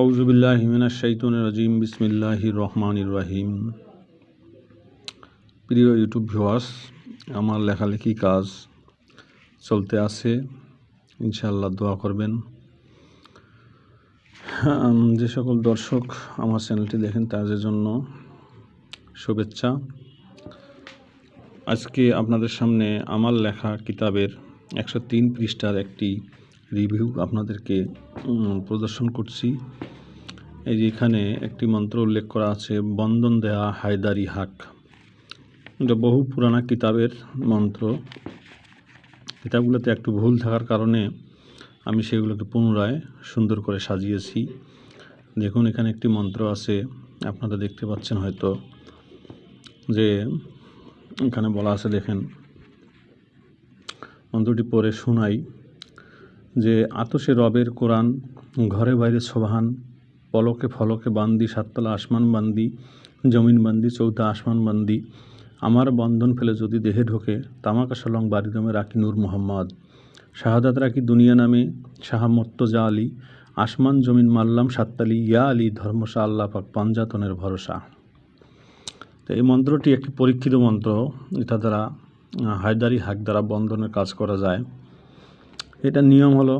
আউজুবিল্লাহ হিমিনা শৈতুন রাজিম বিসমিল্লাহ রহমান রাহিম। প্রিয় ইউটিউব ভিউয়ার্স, আমার লেখালেখি কাজ চলতে আছে, ইনশাআল্লাহ দোয়া করবেন। যে সকল দর্শক আমার চ্যানেলটি দেখেন তাদের জন্য শুভেচ্ছা। আজকে আপনাদের সামনে আমার লেখা কিতাবের একশো তিন পৃষ্ঠার একটি রিভিউ আপনাদেরকে প্রদর্শন করছি। এই যে এখানে একটি মন্ত্র উল্লেখ করা আছে, বন্দন দেয়া হায়দারি হাক। এটা বহু পুরানা কিতাবের মন্ত্র। কিতাবগুলোতে একটু ভুল থাকার কারণে আমি সেগুলোকে পুনরায় সুন্দর করে সাজিয়েছি। দেখুন, এখানে একটি মন্ত্র আছে, আপনারা দেখতে পাচ্ছেন হয়তো, যে এখানে বলা আছে, দেখেন, মন্ত্রটি পরে শোনাই। যে আতসে রবের কোরআন, ঘরে বাইরে সোবাহান, পলকে ফলকে বান্দি, সাততলা আসমান বান্দি, জমিন বান্দি চৌথা আসমান বান্দি, আমার বন্ধন ফেলে যদি দেহে ঢোকে, তামাকা সলং বাড়িদমে রাখি নূর মোহাম্মদ। শাহাদাত রাখি দুনিয়া নামে শাহামত্ত জা আলী, আসমান জমিন মাল্লাম সাত্তালি ইয়া আলী ধর্মশা আল্লাহ পাক পাঞ্জাতনের ভরসা। তো এই মন্ত্রটি একটি পরীক্ষিত মন্ত্র এটা দ্বারা, হায়দারি হাক দ্বারা বন্ধনের কাজ করা যায়। এটা নিয়ম হলো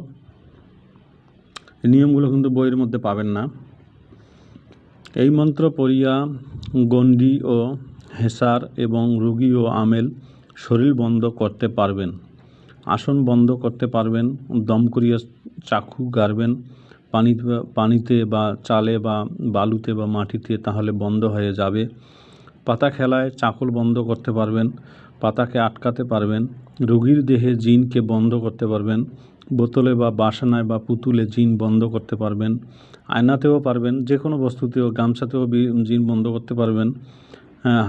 নিয়মগুলো কিন্তু বইয়ের মধ্যে পাবেন না। এই মন্ত্র পড়িয়া গণ্ডি ও হেসার এবং রুগী ও আমেল শরীর বন্ধ করতে পারবেন। আসন বন্ধ করতে পারবেন, দম করিয়া চাকু গাড়বেন, পানিতে পানিতে বা চালে বা বালুতে বা মাটিতে তাহলে বন্ধ হয়ে যাবে। পাতা খেলায় চাকল বন্ধ করতে পারবেন, পাতাকে আটকাতে পারবেন রোগীর দেহে জিনকে বন্ধ করতে পারবেন, বোতলে বা বাসনায় বা পুতুলে জিন বন্ধ করতে পারবেন, আয়নাতেও পারবেন যে কোনো বস্তুতেও, গামছাতেও জিন বন্ধ করতে পারবেন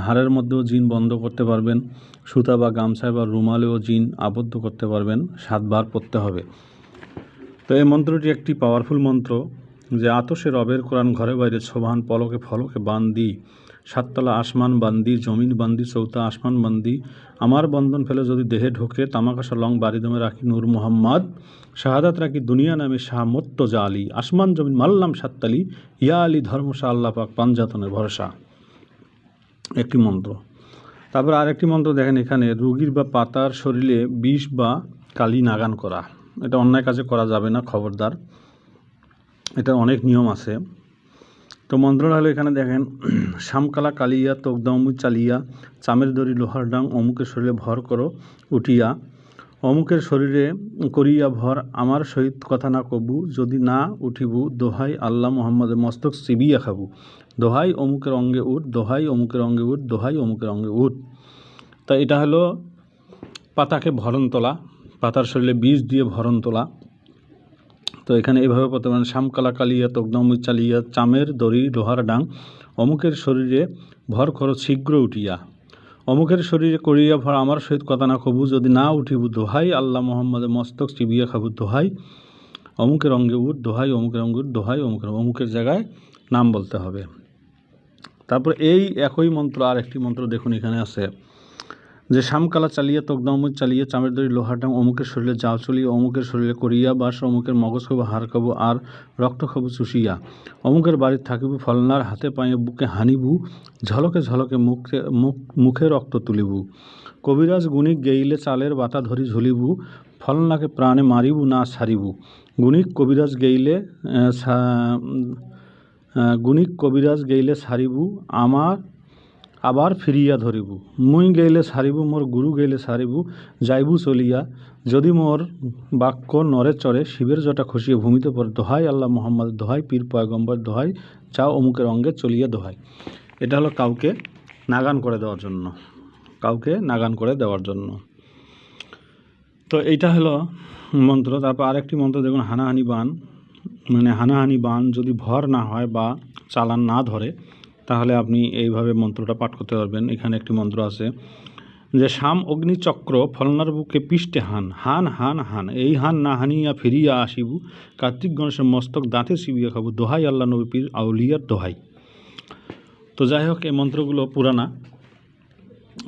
হাড়ের মধ্যেও জিন বন্ধ করতে পারবেন, সুতা বা গামছায় বা রুমালেও জিন আবদ্ধ করতে পারবেন, সাতবার পড়তে হবে। তো এই মন্ত্রটি একটি পাওয়ারফুল মন্ত্র যে আতসে রবের কোরআন ঘরে বাইরে ছোবান পলকে ফলকে বান্দি সাততলা আসমান বান্দি, জমিন বান্দি, চৌতা আসমান বান্দি। আমার বন্ধন ফেলে যদি দেহে ঢোকে তামাকাশা লং বাড়িদমে রাখি নূর মোহাম্মদ। শাহাদাত রাখি দুনিয়া নামে শাহ মোত্তজা আলী। আসমান জমিন মাল্লাম সাত্তালি। ইয়া আলী ধর্মশা আল্লাহ পাক পাঞ্জাতনের ভরসা। একটি মন্ত্র। তারপর আরেকটি মন্ত্র দেখেন এখানে, রুগীর বা পাতার শরীরে বিষ বা কালি নাগান করা। এটা অন্যায় কাজে করা যাবে না, খবরদার। এটা অনেক নিয়ম আছে। তো মন্ত্রটা হলো এখানে দেখেন, শামকালা, কালিয়া তোকদমু চালিয়া চামের দড়ি লোহার ডাং অমুকের শরীরে ভর করো, উঠিয়া। অমুকের শরীরে করিয়া ভর, আমার সহিত কথা না কবু, যদি না উঠিবু, দোহাই আল্লাহ মোহাম্মদের মস্তক চিবিয়া খাবু। দোহাই অমুকের অঙ্গে উঠ, দোহাই অমুকের অঙ্গে উঠ, দোহাই অমুকের অঙ্গে উঠ। তা এটা হলো পাতাকে ভরণ তোলা পাতার শরীরে বীজ দিয়ে ভরণ তোলা তো এখানে এভাবে পড়তে পারেন শ্যামকালা কালিয়া তগ্নম চালিয়া চামের দড়ি, লোহার ডাং অমুকের শরীরে ভর করো শীঘ্র উঠিয়া। অমুকের শরীরে করিয়া ভর আমার সহিত কথা না কবু, যদি না উঠিব দোহাই, আল্লাহ মোহাম্মদের মস্তক চিবিয়া খাবু দোহাই। অমুকের অঙ্গে উঠ দোহাই, অমুকের অঙ্গে উঠ দোহাই, অমুকের অমুকের জায়গায় নাম বলতে হবে। তারপর এই একই মন্ত্র আর একটি মন্ত্র দেখুন এখানে আছে। যে শামকালা চালিয়ে তকদম চালিয়ে চামের দড়ি লোহার ডাং অমুকের শরীরে জাল চলিয়ে অমুকের শরীরে করিয়া বাস, অমুকের মগজ খাব, হাড় খাব আর রক্ত খাব চুষিয়া। অমুকের বাড়ির থাকিব ফলনার হাতে পায়ে বুকে হানিবু, ঝলকে ঝলকে মুখে, মুখ, মুখে রক্ত তুলিবু। কবিরাজ গুণিক গেইলে চালের বাতা ধরি ঝুলিবু, ফলনাকে প্রাণে মারিবু, না ছাড়িবু। গুণিক কবিরাজ গেইলে গুণিক কবিরাজ গেইলে ছাড়িবু, আমার আবার ফিরিয়া ধরিবু। মুই গেইলে সারিবু, মোর গুরু গেইলে সারিবু, যাইবু চলিয়া। যদি মোর বাক্য নরে চড়ে শিবের জটা খসিয়ে ভূমিতে পড়ে, দোহাই আল্লাহ মোহাম্মদ, দোহাই পীর পয়গম্বর, দোহাই যাও অমুকের অঙ্গে চলিয়া দোহাই। এটা হলো কাউকে নাগান করে দেওয়ার জন্য। কাউকে নাগান করে দেওয়ার জন্য। তো এইটা হলো মন্ত্র। তারপর আরেকটি মন্ত্র, দেখুন, হানাহানি বান। মানে হানাহানি বান যদি ভর না হয় বা চালান না ধরে তাহলে আপনি এইভাবে মন্ত্রটা পাঠ করতে পারবেন। এখানে একটি মন্ত্র আছে যে শাম অগ্নিচক্র ফলনার বুকে পিষ্টে হান হান হান হান। এই হান না হানিয়া ফিরিয়া আসিবু। কার্তিক গণেশের মস্তক দাঁতে চিবিয়া খাব। দোহাই আল্লাহ নবী পীর আউলিয়ার দোহাই। তো যাই হোক, এই মন্ত্রগুলো পুরানা।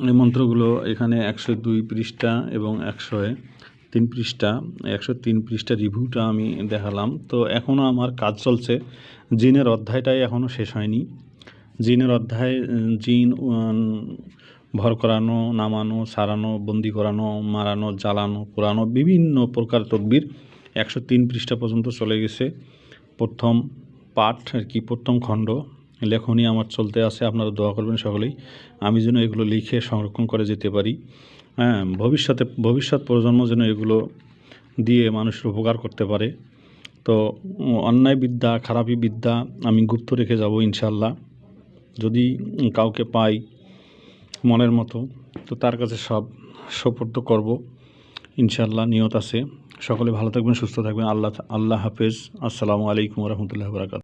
এই মন্ত্রগুলো এখানে একশো দুই পৃষ্ঠা এবং একশো তিন পৃষ্ঠা, একশো তিন পৃষ্ঠা রিভিউটা আমি দেখালাম। তো এখনও আমার কাজ চলছে। জিনের অধ্যায়টাই এখনও শেষ হয়নি। জিনের অধ্যায় জিন ভর করানো, নামানো, সারানো, বন্দি করানো, মারানো, জ্বালানো, পোড়ানো, বিভিন্ন প্রকার তদবির একশো তিন পৃষ্ঠা পর্যন্ত চলে গেছে। প্রথম পাঠ আর কি, প্রথম খণ্ড, লেখনী আমার চলতে আছে, আপনারা দোয়া করবেন সকলেই। আমি যেন এগুলো লিখে সংরক্ষণ করে যেতে পারি। হ্যাঁ ভবিষ্যতে, ভবিষ্যৎ প্রজন্ম যেন এগুলো দিয়ে মানুষের উপকার করতে পারে। তো অন্যায় বিদ্যা খারাপি বিদ্যা আমি গুপ্ত রেখে যাব ইনশাল্লাহ যদি কাউকে পাই মনের মতো, তো তার কাছে সব সোপর্দ করব। ইনশাল্লাহ নিয়ত আছে। সকলে ভালো থাকবেন, সুস্থ থাকবেন। আল্লাহ আল্লাহ হাফেজ। আসসালামু আলাইকুম রহমতুল্লাহ বরাকাত